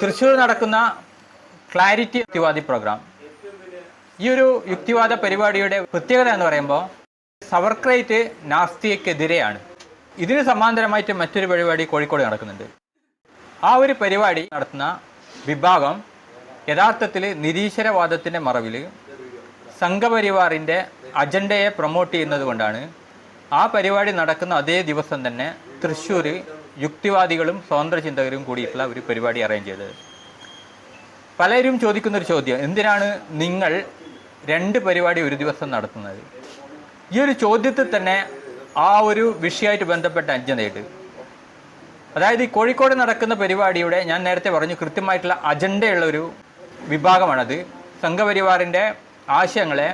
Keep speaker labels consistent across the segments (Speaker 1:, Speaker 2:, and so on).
Speaker 1: തൃശ്ശൂർ നടക്കുന്ന ക്ലാരിറ്റി യുക്തിവാദി പ്രോഗ്രാം. ഈ ഒരു യുക്തിവാദ പരിപാടിയുടെ പ്രത്യേകത എന്ന് പറയുമ്പോൾ സവർക്രൈറ്റ് നാസ്തിയക്കെതിരെയാണ് ഇതിന് സമാന്തരമായിട്ട് മറ്റൊരു പരിപാടി കോഴിക്കോട് നടക്കുന്നുണ്ട്. ആ ഒരു പരിപാടി നടത്തുന്ന വിഭാഗം യഥാർത്ഥത്തിൽ നിരീശ്വരവാദത്തിന്റെ മറവിൽ സംഘപരിവാറിന്റെ അജണ്ടയെ പ്രൊമോട്ട് ചെയ്യുന്നത് കൊണ്ടാണ് ആ പരിപാടി നടക്കുന്ന അതേ ദിവസം തന്നെ തൃശ്ശൂർ യുക്തിവാദികളും സ്വതന്ത്ര ചിന്തകരും കൂടിയിട്ടുള്ള ഒരു പരിപാടി അറേഞ്ച് ചെയ്തത്. പലരും ചോദിക്കുന്നൊരു ചോദ്യം എന്തിനാണ് നിങ്ങൾ രണ്ട് പരിപാടി ഒരു ദിവസം നടത്തുന്നത്? ഈ ഒരു ചോദ്യത്തിൽ തന്നെ ആ ഒരു വിഷയമായിട്ട് ബന്ധപ്പെട്ട അജണ്ടയുണ്ട് അതായത് ഈ കോഴിക്കോട് നടക്കുന്ന പരിപാടിയുടെ ഞാൻ നേരത്തെ പറഞ്ഞു കൃത്യമായിട്ടുള്ള അജണ്ടയുള്ള ഒരു വിഭാഗമാണത്. സംഘപരിവാറിന്റെ ആശയങ്ങളെ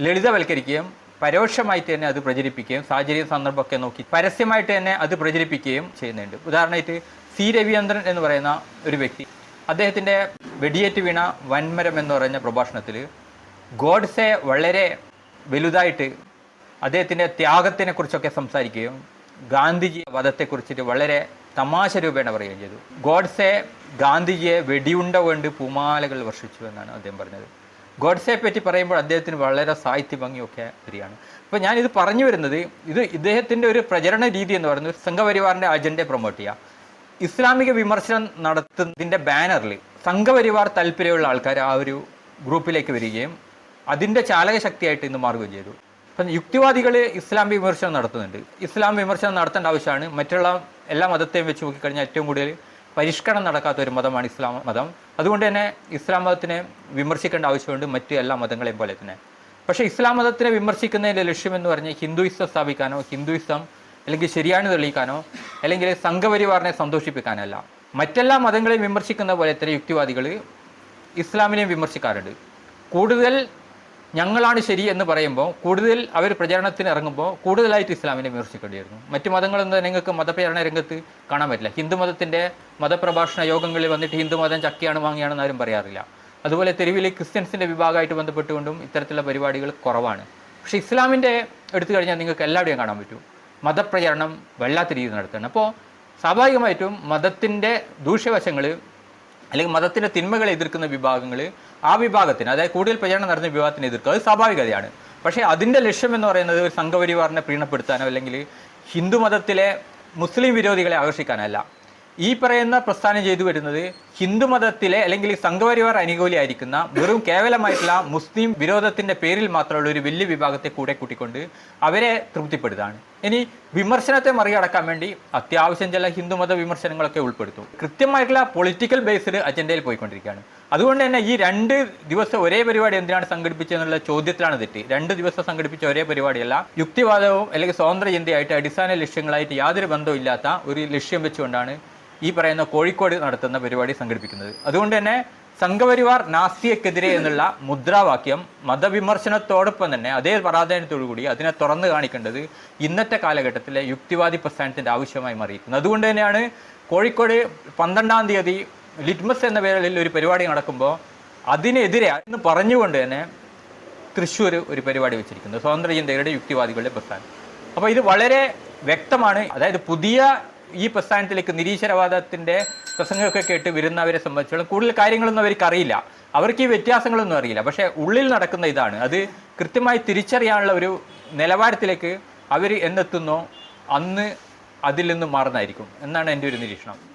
Speaker 1: ലളിതവൽക്കരിക്കുകയും പരോക്ഷമായിട്ട് തന്നെ അത് പ്രചരിപ്പിക്കുകയും സാഹചര്യ സന്ദർഭമൊക്കെ നോക്കി പരസ്യമായിട്ട് തന്നെ അത് പ്രചരിപ്പിക്കുകയും ചെയ്യുന്നുണ്ട്. ഉദാഹരണമായിട്ട് സി രവീന്ദ്രൻ എന്ന് പറയുന്ന ഒരു വ്യക്തി അദ്ദേഹത്തിന്റെ വെടിയേറ്റ് വീണ വൻമരം എന്ന് പറഞ്ഞ പ്രഭാഷണത്തിൽ ഗോഡ്സെ വളരെ വലുതായിട്ട് അദ്ദേഹത്തിന്റെ ത്യാഗത്തിനെ കുറിച്ചൊക്കെ സംസാരിക്കുകയും ഗാന്ധിജി വധത്തെക്കുറിച്ചിട്ട് വളരെ തമാശ രൂപേണ പറയുകയും ചെയ്തു. ഗോഡ്സെ ഗാന്ധിജിയെ വെടിയുണ്ട കൊണ്ട് പൂമാലകൾ വർഷിച്ചു എന്നാണ് അദ്ദേഹം പറഞ്ഞത്. ഗോഡ്സെയെ പറ്റി പറയുമ്പോൾ അദ്ദേഹത്തിന് വളരെ സാഹിത്യ ഭംഗിയൊക്കെ വരികയാണ്. അപ്പോൾ ഞാനിത് പറഞ്ഞു വരുന്നത് ഇത് ഇദ്ദേഹത്തിന്റെ ഒരു പ്രചരണ രീതി എന്ന് പറയുന്നത് സംഘപരിവാറിന്റെ അജണ്ടയെ പ്രൊമോട്ട് ചെയ്യുക ഇസ്ലാമിക വിമർശനം നടത്തുന്നതിന്റെ ബാനറിൽ സംഘപരിവാർ താല്പര്യമുള്ള ആൾക്കാർ ആ ഒരു ഗ്രൂപ്പിലേക്ക് വരികയും അതിന്റെ ചാലകശക്തിയായിട്ട് ഇന്ന് മാറുകയും ചെയ്തു. അപ്പം യുക്തിവാദികൾ ഇസ്ലാം വിമർശനം നടത്തുന്നുണ്ട്. ഇസ്ലാം വിമർശനം നടത്തേണ്ട ആവശ്യമാണ്. മറ്റുള്ള എല്ലാ മതത്തെയും വെച്ച് നോക്കിക്കഴിഞ്ഞാൽ ഏറ്റവും കൂടുതൽ പരിഷ്കരണം നടക്കാത്ത ഒരു മതമാണ് ഇസ്ലാം മതം. അതുകൊണ്ട് തന്നെ ഇസ്ലാം മതത്തിനെ വിമർശിക്കേണ്ട ആവശ്യമുണ്ട് മറ്റു എല്ലാ മതങ്ങളെയും പോലെ തന്നെ. പക്ഷേ ഇസ്ലാം മതത്തിനെ വിമർശിക്കുന്നതിന്റെ ലക്ഷ്യമെന്ന് പറഞ്ഞാൽ ഹിന്ദുയിസം സ്ഥാപിക്കാനോ ഹിന്ദുയിസം അല്ലെങ്കിൽ ശരിയാണ് തെളിയിക്കാനോ അല്ലെങ്കിൽ സംഘപരിവാറിനെ സന്തോഷിപ്പിക്കാനല്ല. മറ്റെല്ലാ മതങ്ങളെയും വിമർശിക്കുന്ന പോലെ തന്നെ യുക്തിവാദികൾ ഇസ്ലാമിനെയും വിമർശിക്കാറുണ്ട്. കൂടുതൽ ഞങ്ങളാണ് ശരി എന്ന് പറയുമ്പോൾ കൂടുതൽ അവർ പ്രചരണത്തിന് ഇറങ്ങുമ്പോൾ കൂടുതലായിട്ട് ഇസ്ലാമിനെ വിമർശിക്കേണ്ടി വരുന്നു മറ്റു മതങ്ങളൊന്നും നിങ്ങൾക്ക് മതപ്രചരണ രംഗത്ത് കാണാൻ പറ്റില്ല. ഹിന്ദു മതത്തിന്റെ മതപ്രഭാഷണ യോഗങ്ങളിൽ വന്നിട്ട് ഹിന്ദു മതം ചക്കിയാണ് വാങ്ങിയാണെന്ന് ആരും പറയാറില്ല. അതുപോലെ തെരുവിൽ ക്രിസ്ത്യൻസിന്റെ വിഭാഗമായിട്ട് ബന്ധപ്പെട്ടുകൊണ്ടും ഇത്തരത്തിലുള്ള പരിപാടികൾ കുറവാണ്. പക്ഷേ ഇസ്ലാമിന്റെ എടുത്തു കഴിഞ്ഞാൽ നിങ്ങൾക്ക് എല്ലാവരുടെയും കാണാൻ പറ്റും. മതപ്രചരണം വല്ലാത്ത രീതിയിൽ നടത്തുകയാണ്. അപ്പോൾ സ്വാഭാവികമായിട്ടും മതത്തിന്റെ ദൂഷ്യവശങ്ങൾ അല്ലെങ്കിൽ മതത്തിന്റെ തിന്മകളെ എതിർക്കുന്ന വിഭാഗങ്ങൾ ആ വിഭാഗത്തിന് അതായത് കൂടുതൽ പ്രചരണം നടന്ന വിഭാഗത്തിന് എതിർക്കുക അത് സ്വാഭാവികതയാണ്. പക്ഷേ അതിന്റെ ലക്ഷ്യം എന്ന് പറയുന്നത് ഒരു സംഘപരിവാറിനെ പ്രീണപ്പെടുത്താനോ അല്ലെങ്കിൽ ഹിന്ദു മതത്തിലെ മുസ്ലിം വിരോധികളെ ആകർഷിക്കാനല്ല. ഈ പറയുന്ന പ്രസ്ഥാനം ചെയ്തു വരുന്നത് ഹിന്ദു മതത്തിലെ അല്ലെങ്കിൽ സംഘപരിവാർ അനുകൂലിയായിരിക്കുന്ന വെറും കേവലമായിട്ടുള്ള മുസ്ലിം വിരോധത്തിന്റെ പേരിൽ മാത്രമുള്ള ഒരു വലിയ വിഭാഗത്തെ കൂടെ കൂട്ടിക്കൊണ്ട് അവരെ തൃപ്തിപ്പെടുത്താണ്. ഇനി വിമർശനത്തെ മറികടക്കാൻ വേണ്ടി അത്യാവശ്യം ചില ഹിന്ദുമത വിമർശനങ്ങളൊക്കെ ഉൾപ്പെടുത്തും. കൃത്യമായിട്ടുള്ള പൊളിറ്റിക്കൽ ബേസ്ഡ് അജണ്ടയിൽ പോയിക്കൊണ്ടിരിക്കുകയാണ്. അതുകൊണ്ട് തന്നെ ഈ രണ്ട് ദിവസം ഒരേ പരിപാടി എന്തിനാണ് സംഘടിപ്പിച്ചതെന്നുള്ള ചോദ്യത്തിലാണ് തെറ്റ്. രണ്ട് ദിവസം സംഘടിപ്പിച്ച ഒരേ പരിപാടിയല്ല യുക്തിവാദവും അല്ലെങ്കിൽ സ്വതന്ത്ര ചിന്തയായിട്ട് അടിസ്ഥാന ലക്ഷ്യങ്ങളായിട്ട് യാതൊരു ബന്ധവും ഇല്ലാത്ത ഒരു ലക്ഷ്യം വെച്ചുകൊണ്ടാണ് ഈ പറയുന്ന കോഴിക്കോട് നടത്തുന്ന പരിപാടി സംഘടിപ്പിക്കുന്നത്. അതുകൊണ്ട് തന്നെ സംഘപരിവാർ നാസ്തിയക്കെതിരെ എന്നുള്ള മുദ്രാവാക്യം മതവിമർശനത്തോടൊപ്പം തന്നെ അതേ പ്രാധാന്യത്തോടുകൂടി അതിനെ തുറന്നു കാണിക്കേണ്ടത് ഇന്നത്തെ കാലഘട്ടത്തിലെ യുക്തിവാദി പ്രസ്ഥാനത്തിന്റെ ആവശ്യമായി മാറിയിരിക്കുന്നത് അതുകൊണ്ട് തന്നെയാണ് കോഴിക്കോട് പന്ത്രണ്ടാം തീയതി ലിറ്റ്മസ് എന്ന പേരിൽ ഒരു പരിപാടി നടക്കുമ്പോൾ അതിനെതിരെ എന്ന് പറഞ്ഞുകൊണ്ട് തന്നെ തൃശ്ശൂർ ഒരു പരിപാടി വെച്ചിരിക്കുന്നത് സ്വതന്ത്ര ചിന്തകരുടെ യുക്തിവാദികളുടെ പ്രസ്ഥാനം. അപ്പോൾ ഇത് വളരെ വ്യക്തമാണ്. അതായത് പുതിയ ഈ പ്രസ്ഥാനത്തിലേക്ക് നിരീശ്വരവാദത്തിന്റെ പ്രസംഗമൊക്കെ കേട്ട് വരുന്നവരെ സംബന്ധിച്ചോളം കൂടുതൽ കാര്യങ്ങളൊന്നും അവർക്ക് അറിയില്ല അവർക്ക് ഈ വ്യത്യാസങ്ങളൊന്നും അറിയില്ല. പക്ഷേ ഉള്ളിൽ നടക്കുന്ന ഇതാണ്. അത് കൃത്യമായി തിരിച്ചറിയാനുള്ള ഒരു നിലവാരത്തിലേക്ക് അവർ എന്നെത്തുന്നോ അന്ന് അതിൽ നിന്ന് മാറുന്നതായിരിക്കും. എന്നാണ് എന്റെ ഒരു നിരീക്ഷണം.